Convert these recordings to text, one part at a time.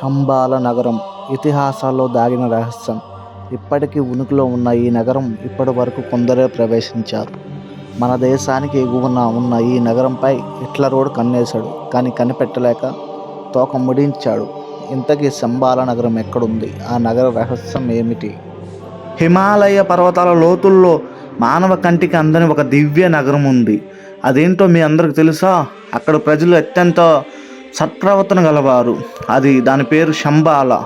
శంబాల నగరం ఇతిహాసాల్లో దాగిన రహస్యం. ఇప్పటికీ ఉనికిలో ఉన్న ఈ నగరం ఇప్పటి వరకు కొందరే ప్రవేశించారు. మన దేశానికి ఎగువన ఉన్న ఈ నగరంపై హిట్లరోడు కన్నేశాడు కానీ కనిపెట్టలేక తోక ముడించాడు. ఇంతకీ శంబాల నగరం ఎక్కడుంది? ఆ నగర రహస్యం ఏమిటి? హిమాలయ పర్వతాల లోతుల్లో మానవ కంటికి అందని ఒక దివ్య నగరం ఉంది. అదేంటో మీ అందరికి తెలుసా? అక్కడ ప్రజలు అత్యంత సత్ప్రవర్తన గలవారు. అది దాని పేరు శంబాల.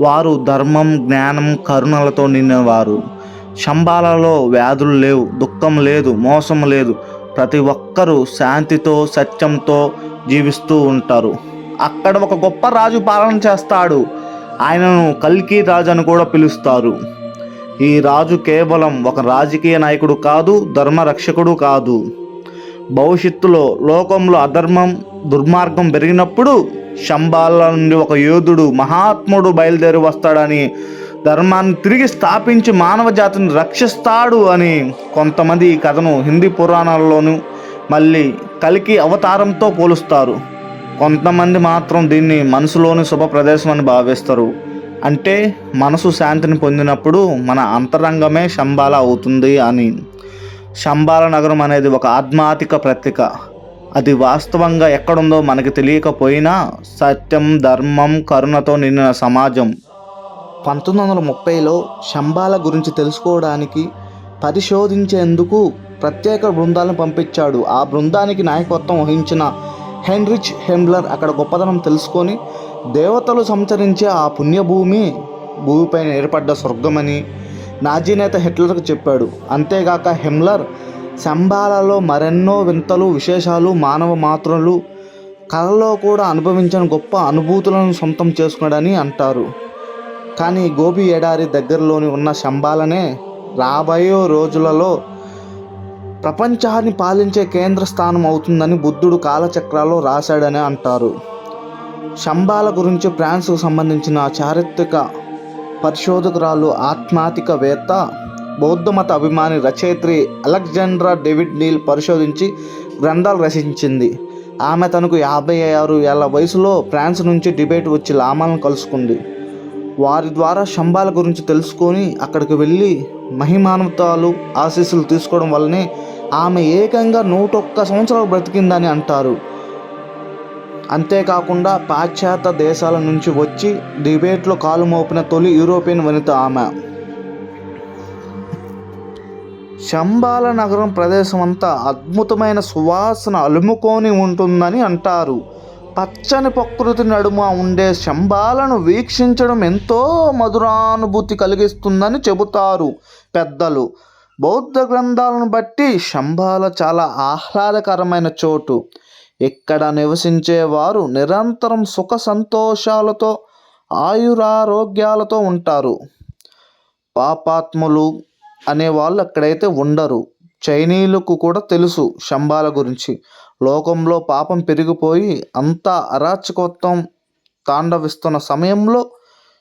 వారు ధర్మం జ్ఞానం కరుణలతో నిన్నవారు శంబాలలో వ్యాధులు లేవు దుఃఖం లేదు మోసం లేదు. ప్రతి ఒక్కరూ శాంతితో సత్యంతో జీవిస్తూ ఉంటారు. అక్కడ ఒక గొప్ప రాజు పాలన చేస్తాడు. ఆయనను కల్కి రాజు అని కూడా పిలుస్తారు. ఈ రాజు కేవలం ఒక రాజకీయ నాయకుడు కాదు ధర్మ రక్షకుడు కాదు. భవిష్యత్తులో లోకంలో అధర్మం దుర్మార్గం పెరిగినప్పుడు శంబాల నుండి ఒక యోధుడు మహాత్ముడు బయలుదేరి వస్తాడని ధర్మాన్ని తిరిగి స్థాపించి మానవ జాతిని రక్షిస్తాడు అని కొంతమంది ఈ కథను హిందీ పురాణాల్లోనూ మళ్ళీ కలికి అవతారంతో పోలుస్తారు. కొంతమంది మాత్రం దీన్ని మనసులోని శుభ ప్రదేశం అని భావిస్తారు. అంటే మనసు శాంతిని పొందినప్పుడు మన అంతరంగమే శంబాల అవుతుంది అని. శంబాల నగరం అనేది ఒక ఆధ్యాత్మిక పత్రిక అది వాస్తవంగా ఎక్కడుందో మనకు తెలియకపోయినా సత్యం ధర్మం కరుణతో నిండిన సమాజం. పంతొమ్మిది వందల ముప్పైలో శంబాల గురించి తెలుసుకోవడానికి పరిశోధించేందుకు ప్రత్యేక బృందాలను పంపించాడు. ఆ బృందానికి నాయకత్వం వహించిన హెన్రిచ్ హెమ్లర్ అక్కడ గొప్పతనం తెలుసుకొని దేవతలు సంచరించే ఆ పుణ్యభూమి భూమిపైన ఏర్పడ్డ స్వర్గమని నాజీ నేత హిట్లర్కు చెప్పాడు. అంతేగాక హెమ్లర్ శంబాలలో మరెన్నో వింతలు విశేషాలు మానవ మాత్రలు కళలో కూడా అనుభవించిన గొప్ప అనుభూతులను సొంతం చేసుకున్నాడని అంటారు. కానీ గోబీ ఎడారి దగ్గరలోని ఉన్న శంబాలనే రాబోయే రోజులలో ప్రపంచాన్ని పాలించే కేంద్ర స్థానం అవుతుందని బుద్ధుడు కాలచక్రాల్లో రాశాడని అంటారు. శంబాల గురించి ఫ్రాన్స్కు సంబంధించిన చారిత్రక పరిశోధకురాలు ఆత్మాతికవేత్త బౌద్ధమత అభిమాని రచయిత్రి అలెగ్జాండ్రా డేవిడ్ నీల్ పరిశోధించి గ్రంథాలు రచించింది. ఆమె తనకు యాభై ఆరు ఏళ్ళ వయసులో ఫ్రాన్స్ నుంచి డిబేట్ వచ్చి లామాలను కలుసుకుంది. వారి ద్వారా శంబాల గురించి తెలుసుకొని అక్కడికి వెళ్ళి మహిమానవతాలు ఆశీస్సులు తీసుకోవడం వల్లనే ఆమె ఏకంగా నూట ఒక్క సంవత్సరాలు బ్రతికిందని అంటారు. అంతేకాకుండా పాశ్చాత్య దేశాల నుంచి వచ్చి డిబేట్లో కాలు మోపిన తొలి యూరోపియన్ వనిత ఆమె. శంబాల నగరం ప్రదేశం అంతా అద్భుతమైన సువాసన అలుముకొని ఉంటుందని అంటారు. పచ్చని ప్రకృతి నడుమ ఉండే శంబాలను వీక్షించడం ఎంతో మధురానుభూతి కలిగిస్తుందని చెబుతారు పెద్దలు. బౌద్ధ గ్రంథాలను బట్టి శంబాల చాలా ఆహ్లాదకరమైన చోటు. ఇక్కడ నివసించేవారు నిరంతరం సుఖ సంతోషాలతో ఆయురారోగ్యాలతో ఉంటారు. పాపాత్ములు అనే వాళ్ళు అక్కడైతే ఉండరు. చైనీయులకు కూడా తెలుసు శంబాల గురించి. లోకంలో పాపం పెరిగిపోయి అంతా అరాచకత్వం తాండవిస్తున్న సమయంలో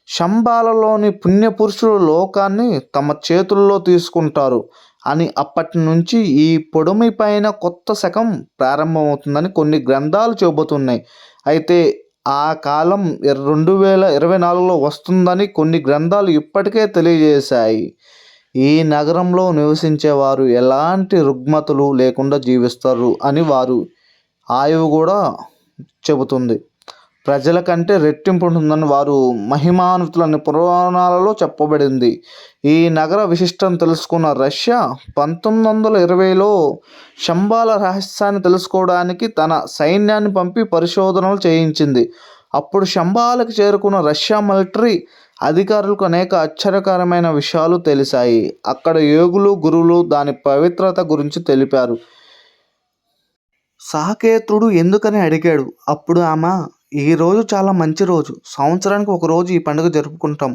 శంబాలలోని పుణ్యపురుషులు లోకాన్ని తమ చేతుల్లో తీసుకుంటారు. అని అప్పటి నుంచి ఈ పొడిమి పైన కొత్త శకం ప్రారంభమవుతుందని కొన్ని గ్రంథాలు చెబుతున్నాయి. అయితే ఆ కాలం రెండు వేల ఇరవై నాలుగులో వస్తుందని కొన్ని గ్రంథాలు ఇప్పటికే తెలియజేశాయి. ఈ నగరంలో నివసించే వారు ఎలాంటి రుగ్మతలు లేకుండా జీవిస్తారు అని వారు ఆయువు కూడా చెబుతుంది. ప్రజల కంటే రెట్టింపు ఉంటుందని వారు మహిమానుతులని పురాణాలలో చెప్పబడింది. ఈ నగర విశిష్టం తెలుసుకున్న రష్యా పంతొమ్మిది వందల ఇరవైలో శంబాల రహస్యాన్ని తెలుసుకోవడానికి తన సైన్యాన్ని పంపి పరిశోధనలు చేయించింది. అప్పుడు శంబాలకు చేరుకున్న రష్యా మిలిటరీ అధికారులకు అనేక ఆశ్చర్యకరమైన విషయాలు తెలిసాయి అక్కడ యోగులు గురువులు దాని పవిత్రత గురించి తెలిపారు. సాకేతుడు ఎందుకని అడిగాడు? అప్పుడు ఆమె ఈ రోజు చాలా మంచి రోజు. సంవత్సరానికి ఒక రోజు ఈ పండుగ జరుపుకుంటాం.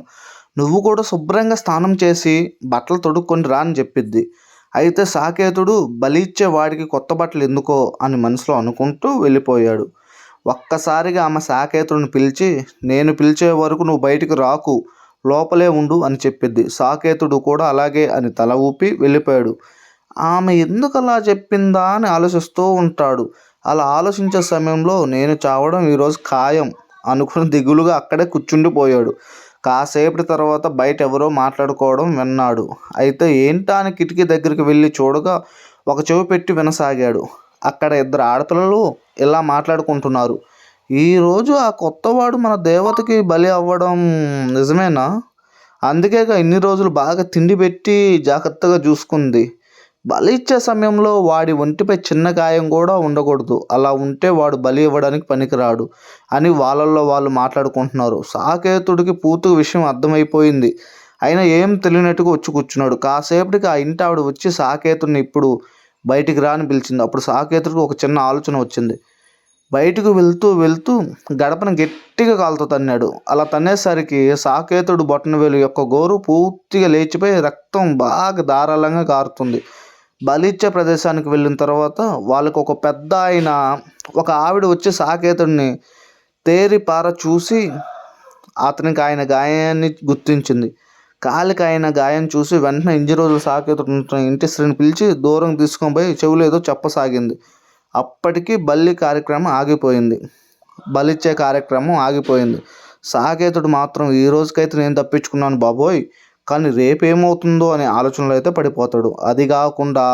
నువ్వు కూడా శుభ్రంగా స్నానం చేసి బట్టలు తొడుక్కొని రా అని చెప్పిద్ది. అయితే సాకేతుడు బలిచ్చే వాడికి కొత్త బట్టలు ఎందుకో అని మనసులో అనుకుంటూ వెళ్ళిపోయాడు. ఒక్కసారిగా ఆమె సాకేతుడిని పిలిచి నేను పిలిచే వరకు నువ్వు బయటికి రాకు లోపలే ఉండు అని చెప్పిద్ది. సాకేతుడు కూడా అలాగే అని తల ఊపి వెళ్ళిపోయాడు. ఆమె ఎందుకు అలా చెప్పిందా అని ఆలోచిస్తూ ఉంటాడు. అలా ఆలోచించే సమయంలో నేను చావడం ఈరోజు ఖాయం అనుకుని దిగులుగా అక్కడే కూర్చుండిపోయాడు. కాసేపటి తర్వాత బయట ఎవరో మాట్లాడుకోవడం విన్నాడు. అయితే ఏంటా అని కిటికీ దగ్గరికి వెళ్ళి చూడగా ఒక చెవి పెట్టి వినసాగాడు. అక్కడ ఇద్దరు ఆడపిల్లలు ఇలా మాట్లాడుకుంటున్నారు. ఈరోజు ఆ కొత్తవాడు మన దేవతకి బలి అవ్వడం నిజమేనా? అందుకేగా ఇన్ని రోజులు బాగా తిండి పెట్టి జాగ్రత్తగా చూసుకుంది. బలి ఇచ్చే సమయంలో వాడి ఒంటిపై చిన్న గాయం కూడా ఉండకూడదు. అలా ఉంటే వాడు బలి ఇవ్వడానికి పనికిరాడు అని వాళ్ళల్లో వాళ్ళు మాట్లాడుకుంటున్నారు. సాకేతుడికి పూర్తి విషయం అర్థమైపోయింది. అయినా ఏం తెలియనట్టుగా వచ్చి కూర్చున్నాడు. కాసేపటికి ఆ ఇంటి ఆవిడ వచ్చి సాకేతుడిని ఇప్పుడు బయటికి రా అని పిలిచింది. అప్పుడు సాకేతుడికి ఒక చిన్న ఆలోచన వచ్చింది. బయటకు వెళ్తూ వెళ్తూ గడపను గట్టిగా కాలుతో తన్నాడు. అలా తన్నేసరికి సాకేతుడు బొట్టనవేలు యొక్క గోరు పూర్తిగా లేచిపోయి రక్తం బాగా ధారాళంగా కారుతుంది. బలిచ్చే ప్రదేశానికి వెళ్ళిన తర్వాత వాళ్ళకు ఒక పెద్ద ఆయన ఒక ఆవిడ వచ్చి సాకేతుడిని తేరిపార చూసి అతనికి ఆయన గాయాన్ని గుర్తించింది. కాలికి ఆయన గాయం చూసి వెంటనే ఇంజి రోజులు సాకేతుడు ఇంటి స్త్రీని పిలిచి దూరం తీసుకొని పోయి చెవులేదో చెప్పసాగింది. అప్పటికి బల్లి కార్యక్రమం ఆగిపోయింది. బలిచ్చే కార్యక్రమం ఆగిపోయింది. సాకేతుడు మాత్రం ఈ రోజుకైతే నేను తప్పించుకున్నాను బాబోయ్. కానీ రేపేమవుతుందో అనే ఆలోచనలో అయితే పడిపోతాడు. అది కాకుండా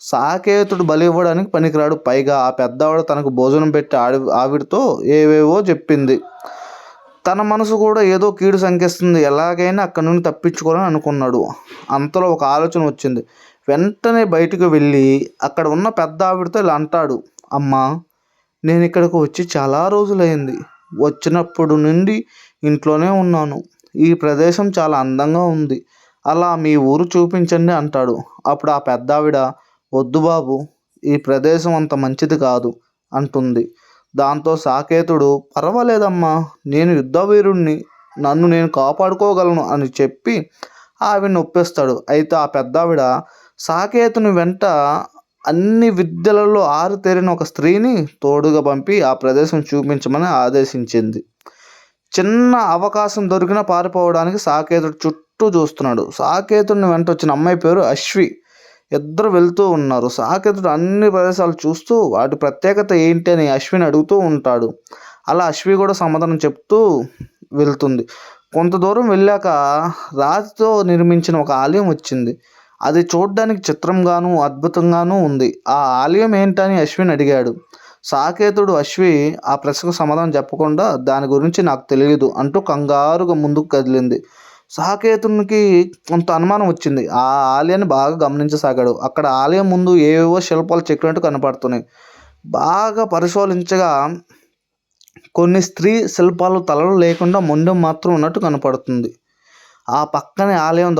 సాకేతుడు బలి ఇవ్వడానికి పనికిరాడు. పైగా ఆ పెద్దవాడు తనకు భోజనం పెట్టి ఆడి ఆవిడతో ఏవేవో చెప్పింది. తన మనసు కూడా ఏదో కీడు సంకేస్తుంది. ఎలాగైనా అక్కడి నుండి తప్పించుకోవాలని అనుకున్నాడు. అంతలో ఒక ఆలోచన వచ్చింది. వెంటనే బయటకు వెళ్ళి అక్కడ ఉన్న పెద్ద ఆవిడతో ఇలా అంటాడు. అమ్మా నేను ఇక్కడికి వచ్చి చాలా రోజులైంది. వచ్చినప్పుడు నుండి ఇంట్లోనే ఉన్నాను. ఈ ప్రదేశం చాలా అందంగా ఉంది. అలా మీ ఊరు చూపించండి అంటాడు. అప్పుడు ఆ పెద్దావిడ వద్దు బాబు ఈ ప్రదేశం అంత మంచిది కాదు అంటుంది. దాంతో సాకేతుడు పర్వాలేదమ్మా నేను యుద్ధవీరుణ్ణి నన్ను నేను కాపాడుకోగలను అని చెప్పి ఆవిడని ఒప్పిస్తాడు అయితే ఆ పెద్దావిడ సాకేతుని వెంట అన్ని విద్యలలో ఆరుతేరిన ఒక స్త్రీని తోడుగా పంపి ఆ ప్రదేశం చూపించమని ఆదేశించింది. చిన్న అవకాశం దొరికినా పారిపోవడానికి సాకేతుడు చుట్టూ చూస్తున్నాడు. సాకేతుడిని వెంట వచ్చిన అమ్మాయి పేరు అశ్వి. ఇద్దరు వెళ్తూ ఉన్నారు. సాకేతుడు అన్ని ప్రదేశాలు చూస్తూ వాటి ప్రత్యేకత ఏంటి అని అశ్విని అడుగుతూ ఉంటాడు. అలా అశ్వి కూడా సమాధానం చెప్తూ వెళ్తుంది. కొంత దూరం వెళ్ళాక రాతితో నిర్మించిన ఒక ఆలయం వచ్చింది. అది చూడడానికి చిత్రంగాను అద్భుతంగాను ఉంది. ఆ ఆలయం ఏంటని అశ్విన్ అడిగాడు. సాకేతుడు అశ్వి ఆ ప్రశ్నకు సమాధానం చెప్పకుండా దాని గురించి నాకు తెలియదు అంటూ కంగారుగా ముందుకు కదిలింది. సాకేతునికి కొంత అనుమానం వచ్చింది. ఆ ఆలయాన్ని బాగా గమనించసాగాడు. అక్కడ ఆలయం ముందు ఏవేవో శిల్పాలు చెక్కినట్టు కనపడుతున్నాయి. బాగా పరిశోధించగా కొన్ని స్త్రీ శిల్పాలు తలలు లేకుండా మొండెం మాత్రం ఉన్నట్టు కనపడుతుంది. ఆ పక్కనే ఆలయం